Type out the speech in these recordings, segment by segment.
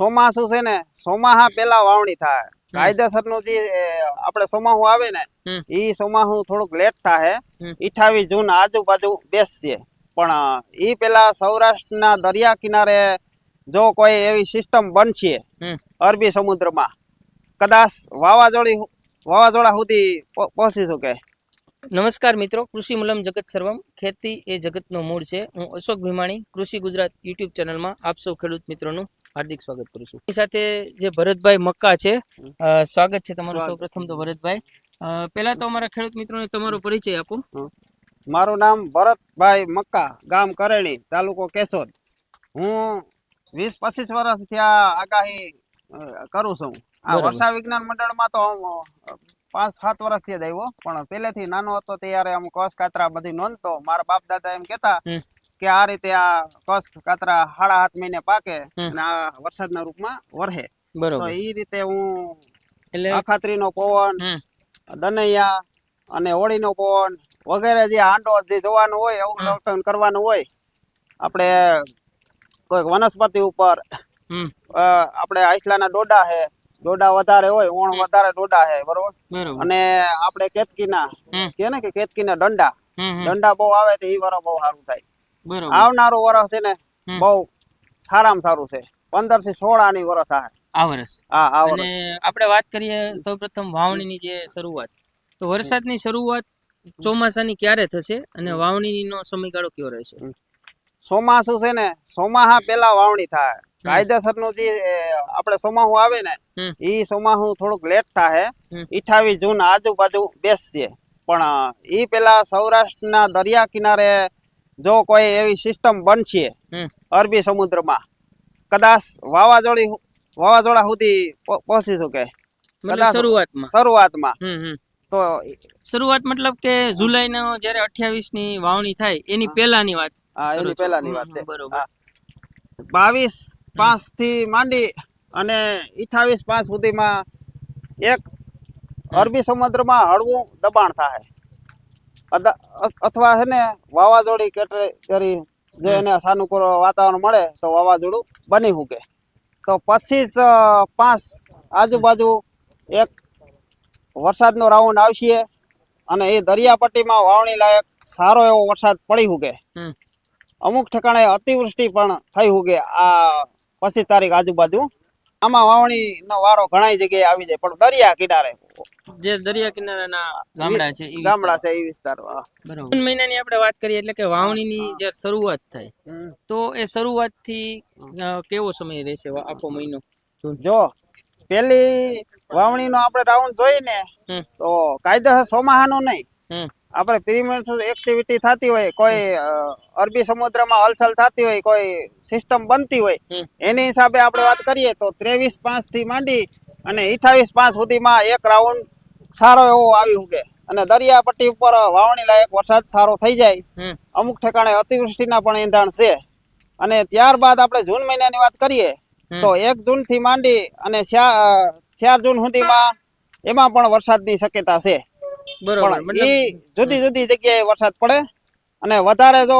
ચોમાસું છે ને ચોમાહા પેલા વાવણી થાય કાયદેસરનું જે આપણે ચોમાહું આવે ને. ઈ ચોમાસું થોડુંક લેટ થાય. અઠાવીસ જૂન આજુબાજુ બેસશે પણ ઈ પેલા સૌરાષ્ટ્રના દરિયા કિનારે જો કોઈ એવી સિસ્ટમ બનશે. અરબી સમુદ્રમાં કદાચ વાવાઝોડી વાવાઝોડા સુધી પહો- પહોંચી શકે નમસ્કાર મિત્રો કૃષિ મૂલમ જગત સર્વમ. ખેતી એ જગતનો મૂળ છે. હું અશોક ભીમાણી કૃષિ ગુજરાત યુટ્યુબ ચેનલમાં આપ સૌ ખેડૂત મિત્રોનું હાર્દિક સ્વાગત કરું છું. એની સાથે જે ભરતભાઈ મક્કા છે સ્વાગત છે તમારું સૌ પ્રથમ તો ભરતભાઈ. પહેલા તો અમારા ખેડૂત મિત્રોને તમારો પરિચય આપો. મારું નામ ભરતભાઈ મક્કા ગામ કરેણી તાલુકો કેશોદ. હું વીસ પચીસ વર્ષથી આ આગાહી કરું છું. આ. વર્ષા વિજ્ઞાન મંડળમાં તો પાંચ સાત વર્ષથી જ આવ્યો. પણ પહેલેથી નાનો હતો ત્યારે આમ કસ કાતરા બધી નોંધતો મારા બાપ દાદા એમ કેતા કે આ રીતે આ કસ કાતરા સાડા સાત મહિને પાકે અને આ વરસાદના રૂપમાં વરહે. તો એ રીતે હું અખાત્રીનો પવન દનૈયા અને હોળીનો પવન વગેરે જે આંડો જે જોવાનું હોય. અવલોકન કરવાનું હોય આપણે કોઈક વનસ્પતિ ઉપર આપણે આઈસલાના ડોડા છે ડોડા વધારે હોય ઓણ વધારે ડોડા છે બરોબર? અને આપણે કેતકીના કે ને કે કેતકીના દંડા દંડા બહુ આવે તો ઈ વરસ બહુ સારું થાય. આવનારું વરસ છે ને બહુ સારામાં સારું છે. પંદરથી સોળ આની વરસ આ વરસ. હા આ વરસ. આપણે વાત કરીએ સૌપ્રથમ વાવણીની જે શરૂઆત. તો વરસાદની શરૂઆત ચોમાસાની ક્યારે થશે અને વાવણીનો સમયગાળો કયો રહેશે? ચોમાસું છે ને ચોમાસા પહેલા વાવણી થાય. કાયદેસરનું જે એ, આપણે ચોમાસું આવે ને ઈ ચોમાસું થોડુંક લેટ થાય. અઠાવીસ જૂન આજુબાજુ બેસશે પણ ઈ પેલા સૌરાષ્ટ્રના દરિયા કિનારે જો કોઈ એવી સિસ્ટમ બનશે. અરબી સમુદ્રમાં કદાચ વાવાઝોડી વાવાઝોડા સુધી પહો- પહોંચી શકે શરૂઆતમાં તો શરૂઆત મતલબ કે જુલાઈ નો જ્યારે 28 ની વાવણી થાય એની. પહેલાની વાત હા એની. પહેલાની વાત બરોબર. બાવીસ પાંચથી માંડી અને અઠાવીસ પાંચ સુધીમાં એક અરબી સમુદ્રમાં હળવું દબાણ થાય. અથવા છે ને વાવાઝોડી કેટેગરી જો એને સાનુકૂળ વાતાવરણ મળે તો વાવાઝોડું બની શકે તો પચીસ પાંચ આજુબાજુ એક વરસાદનો રાઉન્ડ આવશે અને એ દરિયાપટ્ટીમાં વાવણી લાયક સારો એવો વરસાદ પડી શકે. અમુક ઠેકાણે અતિવૃષ્ટિ પણ થઈ શકે આ પચીસ તારીખ આજુબાજુ. આમાં વાવણીનો વારો ઘણા જગ્યાએ આવી જાય પણ દરિયા કિનારે. જે દરિયા કિનારાના ગામડા છે ગામડા છે એ વિસ્તાર બરોબર. જૂન મહિનાની આપણે વાત કરીએ એટલે કે વાવણીની જે શરૂઆત થાય તો એ શરૂઆતથી થી કેવો સમય રહેશે આખો મહિનો? જો પેલી વાવણીનો આપણે રાઉન્ડ જોઈએ ને તો કાયદેસર ચોમાહાનો નહીં. આપણે પ્રિમેન્ટલ એક્ટિવિટી થતી હોય કોઈ અરબી સમુદ્રમાં હલચલ થતી હોય કોઈ સિસ્ટમ બનતી હોય એની હિસાબે આપણે વાત કરીએ તો ત્રેવીસ પાંચથી માંડી અને અઠાવીસ પાંચ સુધીમાં એક રાઉન્ડ સારો એવો આવી શકે અને દરિયાપટ્ટી ઉપર વાવણી લાયક વરસાદ સારો થઈ જાય. અમુક ઠેકાણે અતિવૃષ્ટિના પણ એંધાણ છે. અને ત્યારબાદ આપણે જૂન મહિનાની વાત કરીએ તો એક જૂનથી માંડી અને ચાર જૂન સુધીમાં એમાં પણ વરસાદની શક્યતા છે. બરોબર મતલબ જુદી જુદી જગ્યાએ વરસાદ પડે અને વધારે જો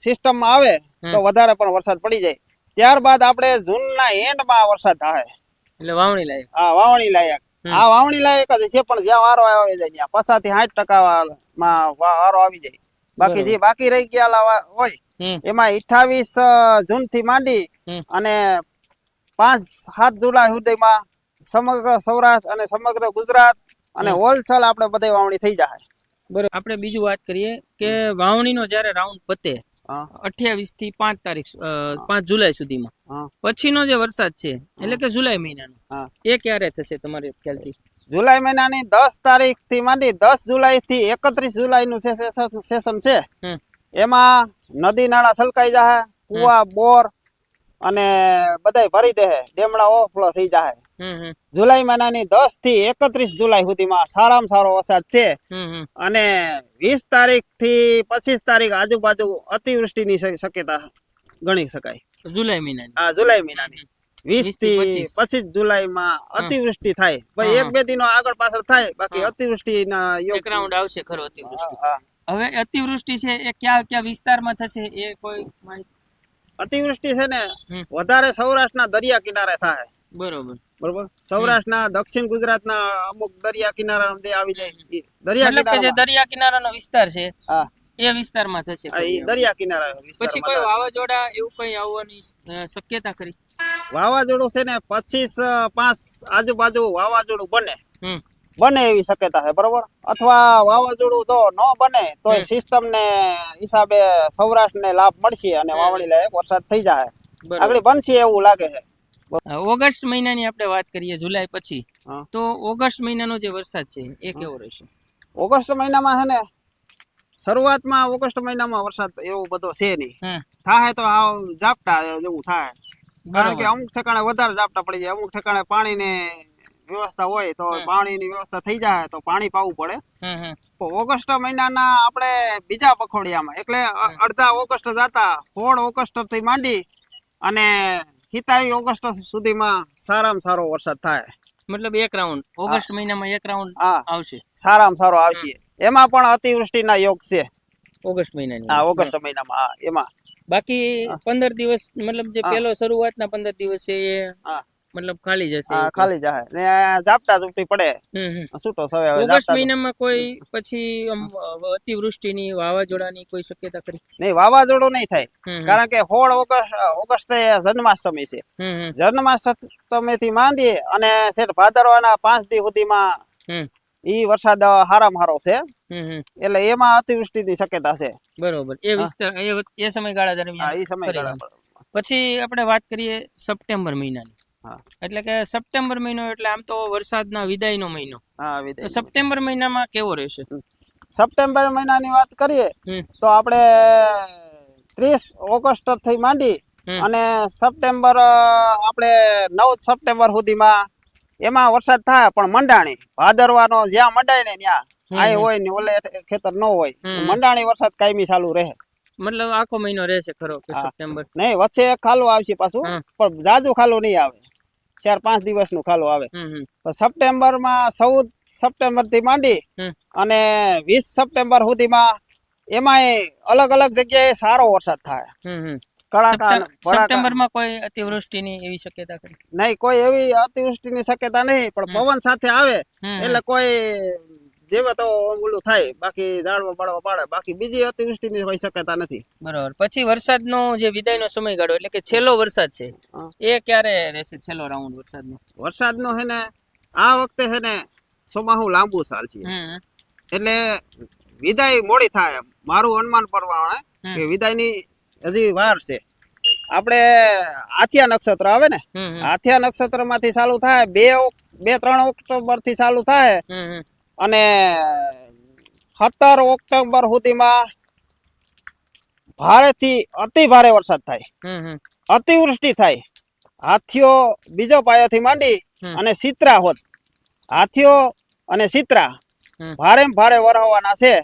સિસ્ટમ આવે તો વધારે પણ વરસાદ પડી જાય. ત્યારબાદ આપણે જૂનના એન્ડમાં વરસાદ થાય એટલે વાવણી લાયક. હા વાવણી લાયક. આ વાવણી લાયક જ છે પણ જ્યાં વારો આવી જાય ત્યાં. પચાસથી સાઠ ટકા માં વારો આવી જાય. બાકી જે બાકી રહી ગયા હોય એમાં અઠાવીસ જૂનથી માંડી અને પાંચ સાત જુલાઈ સુધીમાં સમગ્ર સૌરાષ્ટ્ર અને સમગ્ર ગુજરાત અને હોલસેલ આપણે બધે વાવણી થઈ જાય બરોબર. આપણે બીજું વાત કરીએ કે વાવણીનો જ્યારે રાઉન્ડ પતે અઠ્યાવીસથી પાંચ તારીખ પાંચ જુલાઈ સુધીમાં. પછીનો જે વરસાદ છે એટલે કે જુલાઈ મહિનાનો એ ક્યારે થશે તમારે ખ્યાલથી? જુલાઈ મહિનાની દસ તારીખથી માંડી દસ જુલાઈ થી એકત્રીસ જુલાઈ નું સેશન છે. એમાં નદી નાળા છલકાઈ જાય કુવા બોર અને બધાય ભરી દે ડેમડા ઓવરફ્લો થઈ જાય જુલાઈ મહિનાની દસથી એકત્રીસ જુલાઈ સુધીમાં સારામાં સારો વરસાદ છે. અને વીસ તારીખથી પચીસ તારીખ આજુબાજુ અતિવૃષ્ટિની શક્યતા ગણી શકાય. જુલાઈ મહિનાની. જુલાઈ મહિનાની. વીસથી પચીસ. જુલાઈ માં અતિવૃષ્ટિ થાય. ભાઈ એક બે દિનો આગળ પાછળ થાય બાકી અતિવૃષ્ટિ ના યોગ રાઉન્ડ આવશે ખરો અતિવૃષ્ટિ. હવે અતિવૃષ્ટિ છે એ ક્યાં ક્યાં વિસ્તારમાં થશે એ કોઈ માહિતી? અતિવૃષ્ટિ છે ને વધારે સૌરાષ્ટ્રના દરિયા કિનારે થાય. બરોબર. બરોબર? સૌરાષ્ટ્રના દક્ષિણ ગુજરાતના અમુક દરિયા કિનારા આવી જાય દરિયા મતલબ કે જે દરિયા કિનારાનો વિસ્તાર છે હા. એ વિસ્તારમાં થશે દરિયા કિનારા પછી કોઈ વાવાઝોડા એવું કઈ આવવાની શક્યતા ખરી? વાવાઝોડું છે ને પચીસ પાંચ આજુબાજુ વાવાઝોડું બને. બને એવી શક્યતા છે બરોબર? અથવા વાવાઝોડું જો ન બને તો. સિસ્ટમ ને હિસાબે સૌરાષ્ટ્ર ને લાભ મળશે અને. વાવણી લાયક વરસાદ થઈ જાય. આગળ બનશે એવું લાગે છે. ઓગસ્ટ મહિનાની આપણે વાત કરીએ જુલાઈ પછી. તો ઓગસ્ટ મહિનાનો જે વરસાદ છે એ કેવો રહેશે? ઓગસ્ટ મહિનામાં છે ને શરૂઆતમાં ઓગસ્ટ મહિનામાં વરસાદ એવો બધો છે નહીં. થાય તો આવ ઝાપટા જેવું થાય કારણ કે અમુક ઠેકાણે વધારે ઝાપટા પડી જાય અમુક ઠેકાણે પાણીની વ્યવસ્થા હોય તો. પાણીની વ્યવસ્થા થઈ જાય તો પાણી પાવું પડે. તો ઓગસ્ટ મહિનાના આપણે બીજા પખોડિયામાં એટલે અડધા ઓગસ્ટ જાતા સોળ ઓગસ્ટથી માંડી અને હિતાવી ઓગસ્ટ સુધીમાં સારામાં સારો વરસાદ થાય. મતલબ એક રાઉન્ડ ઓગસ્ટ મહિનામાં એક રાઉન્ડ આવશે. સારામાં સારો આવશે. એમાં પણ અતિવૃષ્ટિના યોગ છે. ઓગસ્ટ મહિનાની. હા ઓગસ્ટ મહિનામાં હા એમાં. બાકી. પંદર દિવસ મતલબ જે. પેલો શરૂઆતના પંદર દિવસ છે એ હા. મતલબ ખાલી જશે હા ખાલી જાય ને ઝાપટા ઝૂપટી પડે. છૂટો સવે હવે ઓગસ્ટ મહિનામાં કોઈ પછી અતિવૃષ્ટિની વાવાઝોડાની કોઈ શક્યતા ખરી? નહીં વાવાઝોડો નહીં થાય. કારણ કે સોળ ઓગસ્ટ ઓગસ્ટે જન્માષ્ટમી છે. જન્માષ્ટમી થી માંડી અને શેઠ ભાદરવાના પાંચ દી સુધીમાં ઈ વરસાદ હારામ હારો છે. એટલે એમાં અતિવૃષ્ટિની શક્યતા છે. બરોબર. એ. વિસ્તાર એ એ સમયગાળા હા દરમિયાન ઈ સમયગાળા પછી આપણે વાત કરીએ સપ્ટેમ્બર મહિનાની. એટલે કે સપ્ટેમ્બર મહિનો એટલે આમ તો વરસાદના વિદાયનો મહિનો. હા વિદાય સપ્ટેમ્બર મહિનામાં કેવો રહેશે? સપ્ટેમ્બર મહિનાની વાત કરીએ તો આપણે ત્રીસ ઓગસ્ટથી માંડી અને સપ્ટેમ્બર આપણે નવ સપ્ટેમ્બર સુધીમાં એમાં વરસાદ થાય પણ મંડાણી ભાદરવાનો જ્યાં મંડાય ને ત્યાં આય હોય ને ઓલે ખેતર ન હોય મંડાણી વરસાદ કાયમી ચાલુ રહે. મતલબ આખો મહિનો રહેશે ખરો કે સપ્ટેમ્બર? નહીં વચ્ચે એક ખાલું આવશે પાછું પણ જાજુ ખાલું નહીં આવે. ચાર પાંચ દિવસનું ખાલું આવે. તો સપ્ટેમ્બરમાં ચૌદ સપ્ટેમ્બરથી માંડી અને વીસ સપ્ટેમ્બર સુધીમાં એમાંય અલગ અલગ જગ્યાએ સારો વરસાદ થાય. સપ્ટેમ્બરમાં કોઈ અતિવૃષ્ટિની એવી શક્યતા ની નહીં કોઈ એવી અતિવૃષ્ટિની શક્યતા નહીં પણ પવન સાથે આવે. એટલે કોઈ જેવે તો ઓલું થાય બાકી ઝાડવા બાળવા પાડે બાકી બીજી અતિવૃષ્ટિની કોઈ શક્યતા નથી બરાબર પછી વરસાદનો જે વિદાયનો સમયગાળો એટલે કે છેલ્લો વરસાદ છે એ ક્યારે રહેશે છેલ્લો રાઉન્ડ વરસાદનો વરસાદનો હે ને આ વખતે હે ને ચોમાહું લાંબુ સાલ છે એટલે વિદાય મોડી થાય. મારું અનુમાન પ્રમાણે. કે વિદાયની હજી વાર છે આપણે આથિયા નક્ષત્ર આવે ને. આથિયા નક્ષત્રમાંથી ચાલુ થાય બે બે ત્રણ ઓક્ટોબરથી ચાલુ થાય. અને સત્તર ઓક્ટોબર સુધીમાં ભારેથી અતિ ભારે વરસાદ થાય. અતિવૃષ્ટિ થાય. હાથીઓ બીજો પાયોથી માંડી અને સિત્રા હોત. હાથીઓ અને સિત્રા ભારે ભારે વરહવાના છે.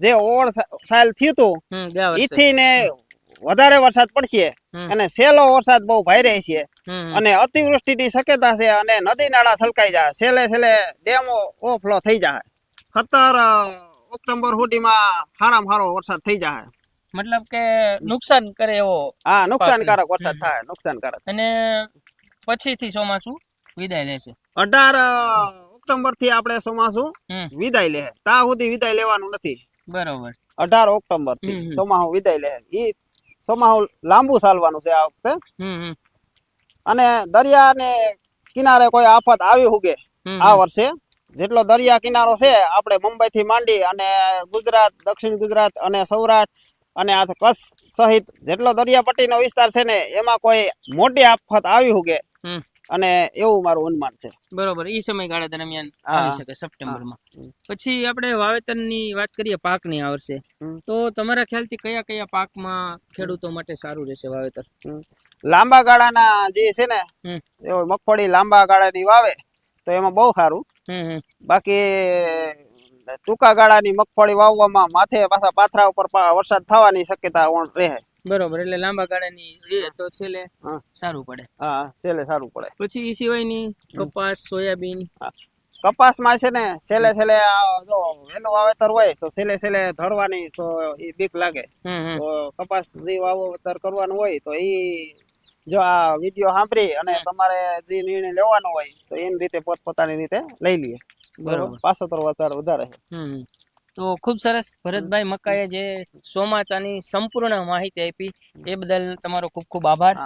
જે ઓળ સાલ થયું હતું ઈથી ને વધારે વરસાદ પડશે. અને સેલો વરસાદ બહુ ભારે છે. હમ હમ. અને અતિવૃષ્ટિની શક્યતા છે અને નદી નાળા છલકાઈ જાય. છેલ્લે છેલ્લે ડેમો ઓફલો થઈ જાય. ખતર ઓક્ટોબર સુધીમાં સારામાં સારો વરસાદ થઈ જાય. મતલબ કે નુકસાન કરે એવો હા નુકસાનકારક વરસાદ થાય નુકસાનકારક. અને પછીથી ચોમાસું વિદાય લેશે. અઢાર ઓક્ટોબરથી આપણે ચોમાસું વિદાય લે. ત્યાં સુધી વિદાય લેવાનું નથી. બરોબર. અઢાર ઓક્ટોબરથી હમ. વિદાય લે. ઈ ચોમાહું લાંબુ ચાલવાનું છે આ વખતે. અને દરિયાને કિનારે કોઈ આફત આવી હુગે આ વર્ષે. જેટલો દરિયા કિનારો છે આપણે મુંબઈ થી માંડી અને ગુજરાત દક્ષિણ ગુજરાત અને સૌરાષ્ટ્ર અને આ કચ્છ સહિત જેટલો દરિયાપટ્ટીનો વિસ્તાર છે ને એમાં કોઈ મોટી આફત આવી હુગે. અને એવું મારું અનુમાન છે. બરોબર. ઈ સમયગાળા દરમિયાન આવી શકે સપ્ટેમ્બરમાં. પછી આપણે વાવેતરની વાત કરીએ પાકની આ વર્ષે. તો તમારા ખ્યાલથી કયા કયા પાકમાં ખેડૂતો માટે સારું રહેશે વાવેતર? લાંબા ગાળાના જે છે ને મગફળી લાંબા ગાળાની વાવે તો એમાં બહુ સારું. બાકી ટૂંકા ગાળાની મગફળી વાવવામાં માથે પાછા પાથરા ઉપર વરસાદ થવાની શક્યતા રહે. બરોબર એટલે લાંબા ગાળાની રહે તો છેલે સારું પડે. હા છેલે સારું પડે. પછી એ સિવાયની કપાસ સોયાબીન? કપાસમાં છે ને છેલે છેલે જો વહેલું વાવેતર હોય તો છેલ્લે છેલે ધરવાની તો એ બીક લાગે. તો કપાસ જે વાવેતર કરવાનું હોય તો એ જો આ વીડિયો સાંભળી અને તમારે જે નિર્ણય લેવાનો હોય તો એની રીતે પોતપોતાની રીતે લઈ લઈએ બરોબર? પાછો તો વધારે વધારે છે. તો ખૂબ સરસ ભરતભાઈ મકાઈએ જે સોમાચાની સંપૂર્ણ માહિતી આપી, એ બદલ તમારો ખૂબ ખૂબ આભાર.